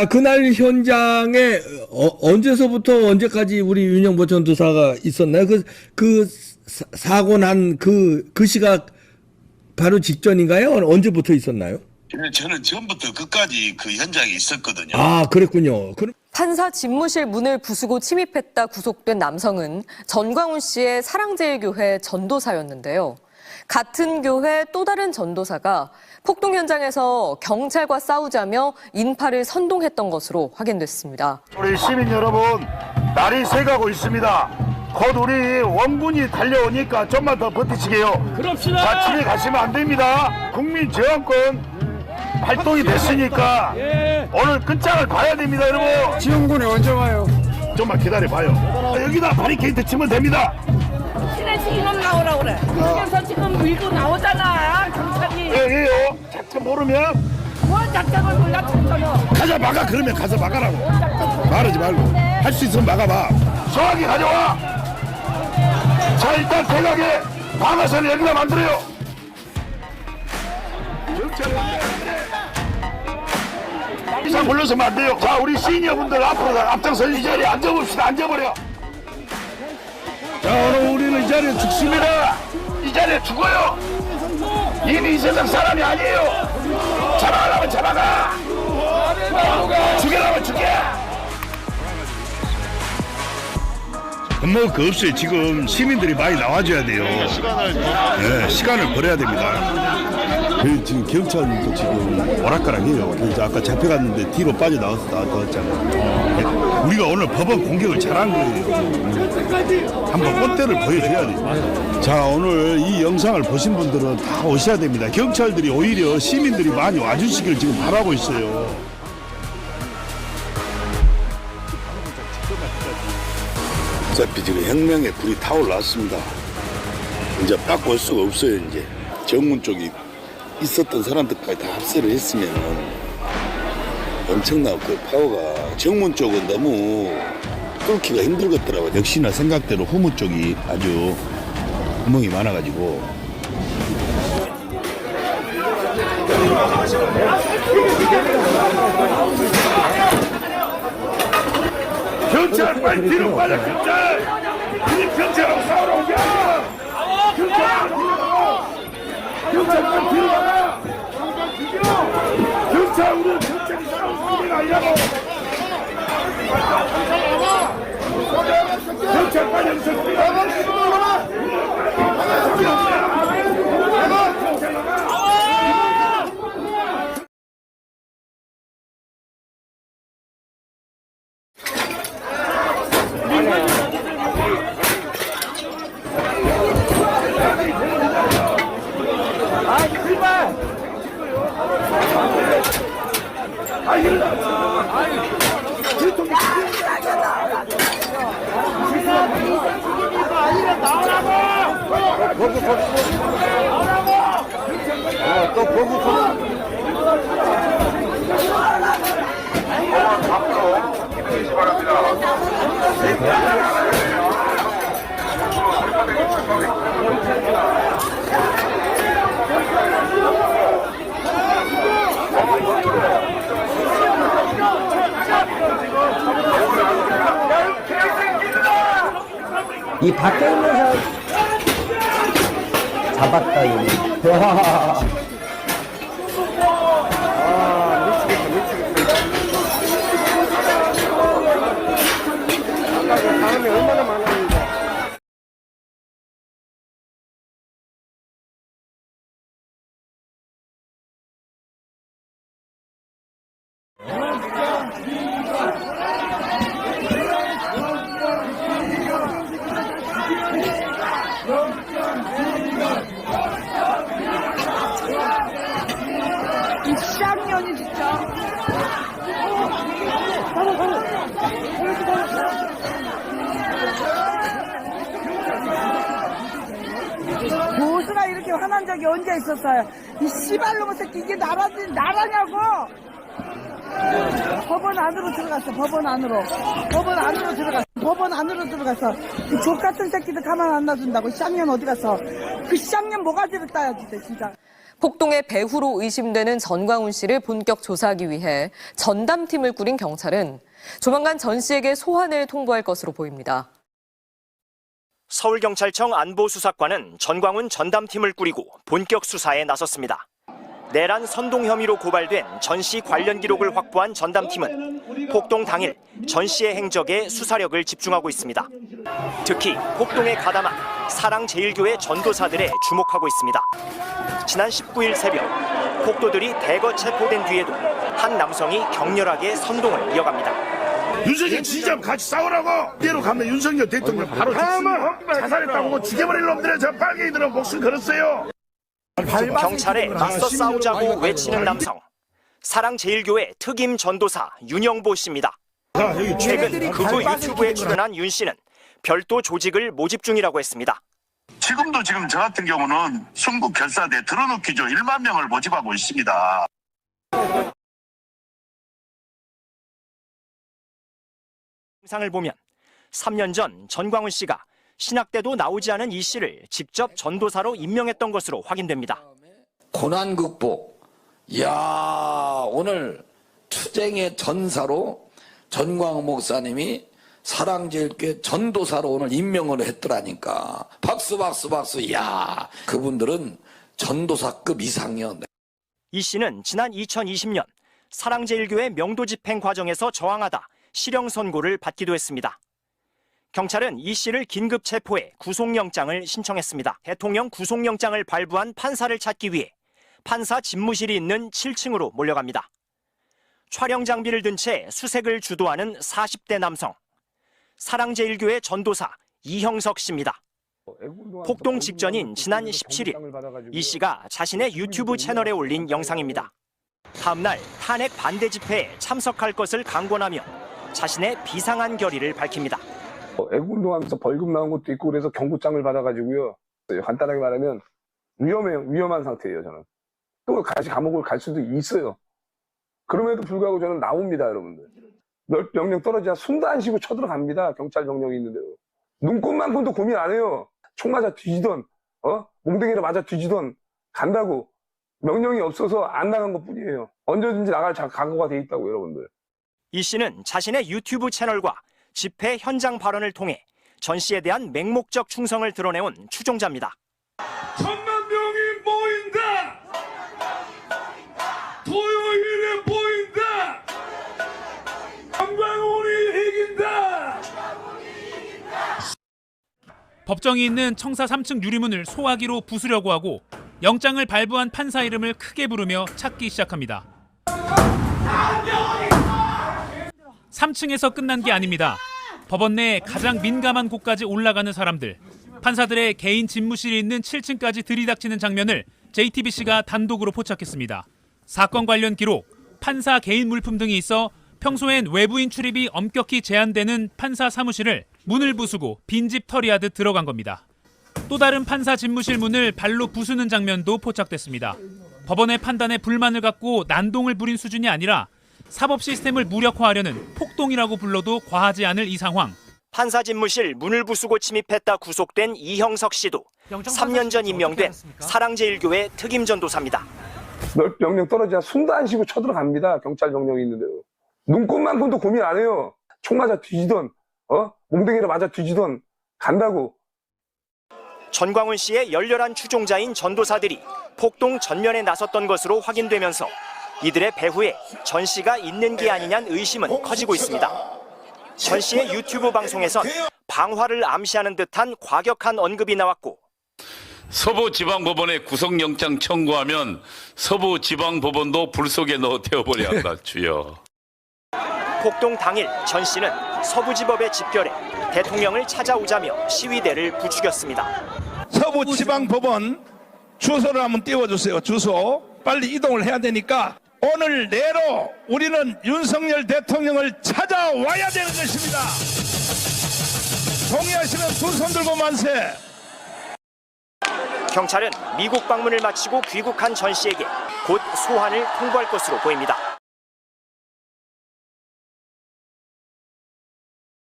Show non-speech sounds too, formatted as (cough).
아, 그날 현장에 어, 언제서부터 언제까지 우리 윤영보 전도사가 있었나요? 그, 그 사- 사고 난 그, 그 시각 바로 직전인가요? 언제부터 있었나요? 근데 저는 처음부터 끝까지 그 현장에 있었거든요. 아, 그랬군요. 그럼 판사 집무실 문을 부수고 침입했다 구속된 남성은 전광훈 씨의 사랑제일교회 전도사였는데요. 같은 교회 또 다른 전도사가 폭동 현장에서 경찰과 싸우자며 인파를 선동했던 것으로 확인됐습니다. 우리 시민 여러분 날이 새가고 있습니다. 곧 우리 원군이 달려오니까 좀만 더 버티시게요. 그럽시다. 자침이 가시면 안 됩니다. 국민 저항권 활동이 됐으니까 오늘 끝장을 봐야 됩니다, 여러분. 지원군이 언제 와요? 좀만 기다려 봐요. 여기다 바리케이트 치면 됩니다. 친해지기만 나오라 그래. 그래서 지금 밀고 나오잖아, 경찰이. 왜요? 작전 모르면 뭐 작전을 몰라, 작전을. 가자 막아 그러면 가서 막아라고. 말하지 말고 할 수 있으면 막아봐. 소화기 가져와. 자 일단 대각에 방아선을 여기다 만들어요. 이상 안 돼요. 자 우리 시니어분들 앞으로 가- 앞장서 이 자리에 앉아봅시다. 앉아버려. 자 오늘 우리는 이 자리에 죽습니다. 이 자리에 죽어요. 이미 이 세상 사람이 아니에요. 잡아가면 잡아가. 죽여라면 죽여. 먹을 거 없어요. 지금 시민들이 많이 나와줘야 돼요. 네, 시간을 벌어야 됩니다. 그 지금 경찰도 지금 오락가락해요. 그래서 아까 잡혀갔는데 뒤로 빠져나와서 나왔잖아요. 우리가 오늘 법원 공격을 잘한 거예요. 한번 꽃대를 보여줘야 돼요. 자 오늘 이 영상을 보신 분들은 다 오셔야 됩니다. 경찰들이 오히려 시민들이 많이 와주시길 지금 바라고 있어요. 어차피 지금 혁명의 불이 타올랐습니다. 이제 바꿀 수가 없어요, 이제. 정문 쪽이 있었던 사람들까지 다 합세를 했으면 엄청난 그 파워가 정문 쪽은 너무 뚫기가 힘들겠더라고요. 역시나 생각대로 후문 쪽이 아주 구멍이 많아가지고 경찰 빨리 뒤로 빠져 경찰. 이 경찰하고 싸우러 오게. 경찰 뒤로 가. 경찰 빨리 뒤로 가. 경찰 우리 경찰이 싸우는 상대가 아니라고. 경찰 빨리 여기서 뒤로 또 보고 이 밖에 있는 사람 잡았다 이거 이렇게 화난 적이 언제 있었어요? 이 씨발놈의 새끼 이게 나라지 나라냐고! 법원 안으로 들어갔어. 법원 안으로. 법원 안으로 들어갔어. 법원 안으로 들어가서 그 족같은 새끼들 가만 안 놔둔다고 쌍년 어디 갔어? 그 쌍년 모가지를 따야 돼 진짜. 폭동의 배후로 의심되는 전광훈 씨를 본격 조사하기 위해 전담팀을 꾸린 경찰은 조만간 전 씨에게 소환을 통보할 것으로 보입니다. 서울경찰청 안보수사관은 전광훈 전담팀을 꾸리고 본격 수사에 나섰습니다. 내란 선동 혐의로 고발된 전 씨 관련 기록을 확보한 전담팀은 폭동 당일 전 씨의 행적에 수사력을 집중하고 있습니다. 특히 폭동에 가담한 사랑제일교회 전도사들에 주목하고 있습니다. 지난 19일 새벽 폭도들이 대거 체포된 뒤에도 한 남성이 격렬하게 선동을 이어갑니다. 윤석열 진짜 같이 싸우라고 이대로 가면 윤석열 대통령 바로 다음은 자살했다고 죽여버릴 놈들의 저 빨갱이들은 목숨 걸었어요 경찰에 맞서 싸우자고 외치는 남성. 사랑제일교회 특임 전도사 윤영보 씨입니다. 최근 극우 유튜브에 출연한 윤 씨는 별도 조직을 모집 중이라고 했습니다. 지금도 지금 저 같은 경우는 순국 결사대 들어놓기죠 1만 명을 모집하고 있습니다. 영상을 보면 3년 전 전광훈 씨가 신학 때도 나오지 않은 이 씨를 직접 전도사로 임명했던 것으로 확인됩니다. 고난 극복. 야 오늘 투쟁의 전사로 전광 목사님이 사랑제일교회 전도사로 오늘 임명을 했더라니까. 박수 박수 박수. 야 그분들은 전도사급 이상이요. 이 씨는 지난 2020년 사랑제일교회 명도 집행 과정에서 저항하다 실형 선고를 받기도 했습니다. 경찰은 이 씨를 긴급 체포해 구속영장을 신청했습니다. 대통령 구속영장을 발부한 판사를 찾기 위해 판사 집무실이 있는 7층으로 몰려갑니다. 촬영 장비를 든 채 수색을 주도하는 40대 남성. 사랑제일교회 전도사 이형석 씨입니다. 폭동 직전인 지난 17일 이 씨가 자신의 유튜브 채널에 올린 영상입니다. 다음날 탄핵 반대 집회에 참석할 것을 강권하며 자신의 비상한 결의를 밝힙니다. 애국운동하면서 벌금 나온 것도 있고 그래서 경고장을 받아가지고요. 간단하게 말하면 위험해요. 위험한 상태예요. 저는 또 다시 감옥을 갈 수도 있어요. 그럼에도 불구하고 저는 나옵니다, 여러분들. 몇 명령 떨어지자 숨도 안 쉬고 쳐들어갑니다. 경찰 병력이 있는데요. 눈꽃만큼도 고민 안 해요. 총 맞아 뒤지던, 어? 몽댕이를 맞아 뒤지던 간다고 명령이 없어서 안 나간 것 뿐이에요. 언제든지 나갈 자- 각오가 돼 있다고 여러분들. 이 씨는 자신의 유튜브 채널과 집회 현장 발언을 통해 전 씨에 대한 맹목적 충성을 드러내온 추종자입니다. 천만 명이 모인다 토요일에 보인다 한강훈이 이긴다 법정이 있는 청사 3층 유리문을 소화기로 부수려고 하고 영장을 발부한 판사 이름을 크게 부르며 찾기 시작합니다. 3층에서 끝난 게 아닙니다. 법원 내 가장 민감한 곳까지 올라가는 사람들. 판사들의 개인 집무실이 있는 7층까지 들이닥치는 장면을 JTBC가 단독으로 포착했습니다. 사건 관련 기록, 판사 개인 물품 등이 있어 평소엔 외부인 출입이 엄격히 제한되는 판사 사무실을 문을 부수고 빈집 털이하듯 들어간 겁니다. 또 다른 판사 집무실 문을 발로 부수는 장면도 포착됐습니다. 법원의 판단에 불만을 갖고 난동을 부린 수준이 아니라 사법 시스템을 무력화하려는 폭동이라고 불러도 과하지 않을 이 상황. 판사 집무실 문을 부수고 침입했다 구속된 이형석 씨도 3년 전 임명된 사랑제일교회 특임 전도사입니다. 몇 명령 떨어지자 숨도 안 쉬고 쳐들어갑니다. 경찰 병력이 있는데요. 눈꽃만큼도 고민 안 해요. 총 맞아 뒤지던, 어? 몽댕이를 맞아 뒤지던 간다고. 전광훈 씨의 열렬한 추종자인 전도사들이 폭동 전면에 나섰던 것으로 확인되면서 이들의 배후에 전 씨가 있는 게 아니냐는 의심은 커지고 있습니다. 전 씨의 유튜브 방송에선 방화를 암시하는 듯한 과격한 언급이 나왔고 서부지방법원에 구속영장 청구하면 서부지방법원도 불 속에 넣어 태워버려 한다 (laughs) 주여. 폭동 당일 전 씨는 서부지법에 집결해 대통령을 찾아오자며 시위대를 부추겼습니다. 서부지방법원 주소를 한번 띄워주세요 주소 빨리 이동을 해야 되니까 오늘 내로 우리는 윤석열 대통령을 찾아와야 되는 것입니다 동의하시는 두손 들고 만세 경찰은 미국 방문을 마치고 귀국한 전 씨에게 곧 소환을 통보할 것으로 보입니다.